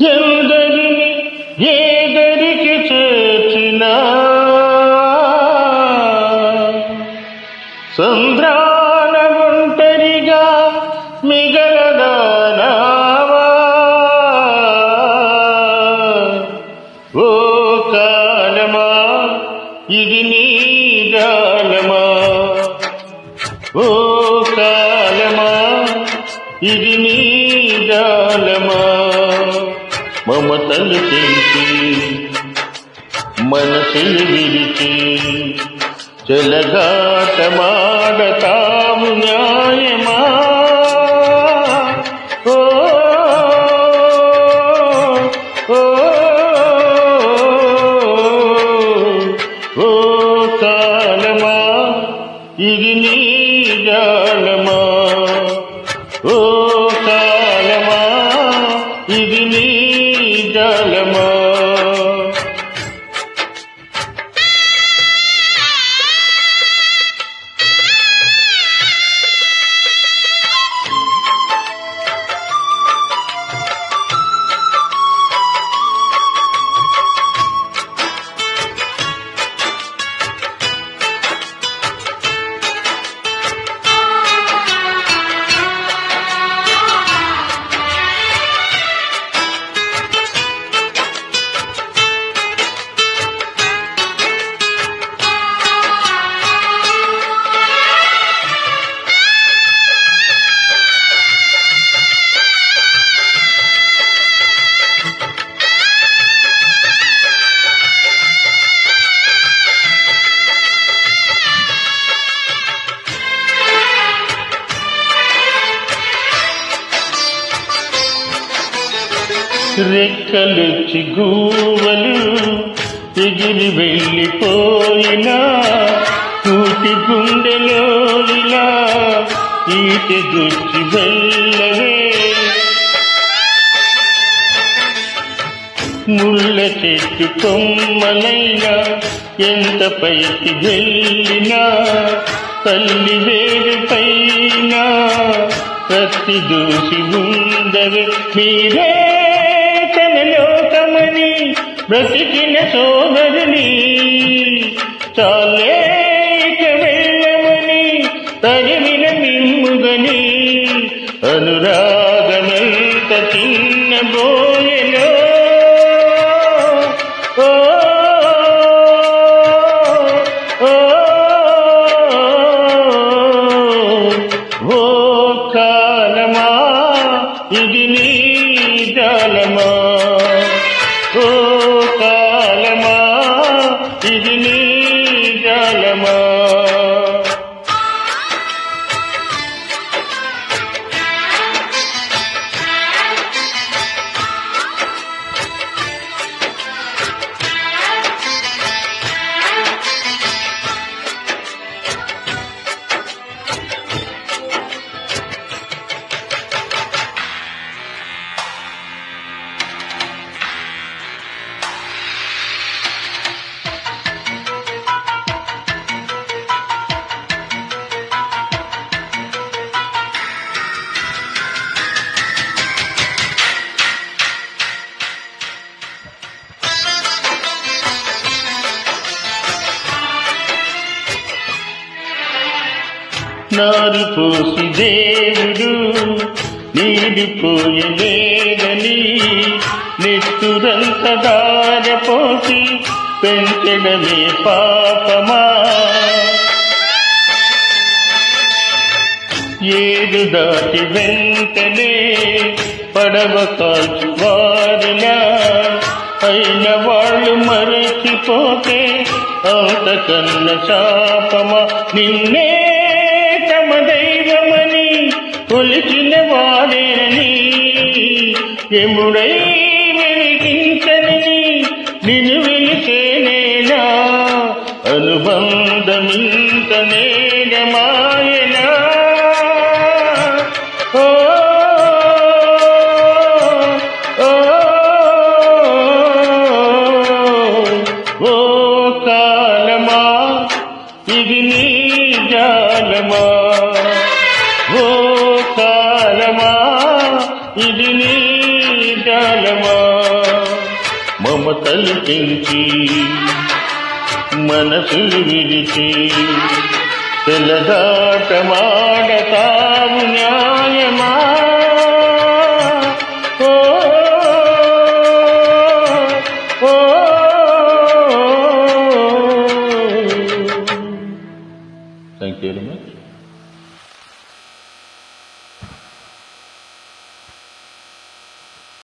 ఎందరిని ఏదరికి చేర్చినా? సంద్రాల ఒంటరిగా మిగలదానావా? ఓ కాలమా ఇది నీ జాలమా ఓ కాలమా ఇది నీ జాలమా మమతలు తెలిసి మనసులు విడిచి చెలగాటమాడతాము న్యాయమా ఓ ఓ ఓ కాలమా ఇది నీ జాలమా జాలమా రెక్కలు చిగువలు ఎగిరి వెళ్ళిపోయినా కూటి గుండెలోనిలా ఈటి గుచ్చి వెళ్ళవే. ముళ్ళ చెట్టు కొమ్మలైనా ఎంత పైకి వెళ్ళినా తల్లి వేరు పైన ప్రతి దూసి ఉండవే. మీరే బ్రతికిన సోదరుని చాలే ఇక వెళ్ళమని తరిమిన మిమ్ముగని అనురాగమంత చిన్న బోయలో. ఓ ఓ కాలమా ఇది నీ జాలమా? జలమా నారు పోసి దేవుడు నీడిపోయలేదని నెత్తురంత దారపోసి పెంచడమే పాపమా. ఏడు దాటి వెంటనే పడవ కాల్చు వారిలా అయిన వాళ్ళు మరచిపోతే అంతకన్న శాపమా. నిన్నే దైవమని కొలిచిన వాడేనని ఎముడై వెలిగించని నిన్ను వెలిసేనేనా అనుబంధమింత నేనమాయనా ఓ కాలమా ఇది నీ జాలమా జాలమా మమతలు పెంచి మనసులు విరిచి తెలదాటమాడతావు న్యాయమా? Thank you very much.